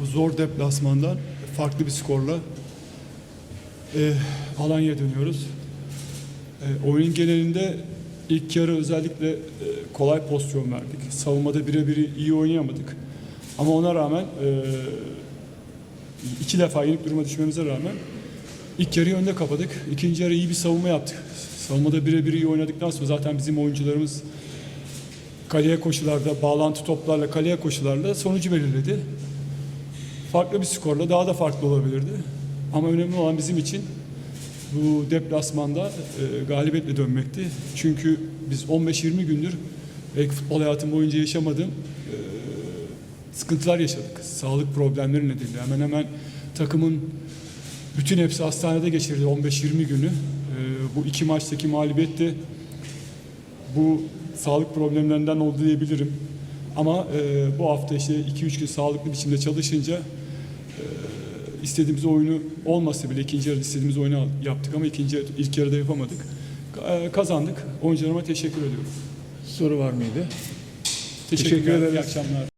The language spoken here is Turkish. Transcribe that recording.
Bu zor deplasmandan farklı bir skorla e, Alanya'ya dönüyoruz. E, oyun genelinde ilk yarı özellikle e, kolay pozisyon verdik. Savunmada birebir iyi oynayamadık. Ama ona rağmen e, iki defa yenik duruma düşmemize rağmen ilk yarıyı önde kapadık. İkinci yarı iyi bir savunma yaptık. Savunmada birebir iyi oynadıktan sonra zaten bizim oyuncularımız kaleye koşularda, bağlantı toplarla, kaleye koşularla sonucu belirledi. Farklı bir skorla daha da farklı olabilirdi. Ama önemli olan bizim için bu deplasmanda e, galibiyetle dönmekti. Çünkü biz 15-20 gündür belki futbol hayatım boyunca yaşamadığım e, sıkıntılar yaşadık. Sağlık problemleri nedeniyle. Hemen hemen takımın bütün hepsi hastanede geçirdi 15-20 günü. E, bu iki maçtaki mağlubiyet de bu sağlık problemlerinden oldu diyebilirim. Ama e, bu hafta işte 2-3 gün sağlıklı biçimde çalışınca e, istediğimiz oyunu olmasa bile ikinci yarıda istediğimiz oyunu yaptık ama ikinci yarı- ilk yarıda yapamadık. E, kazandık. Oyuncularıma teşekkür ediyorum. Soru var mıydı? Teşekkürler. ederiz. İyi akşamlar.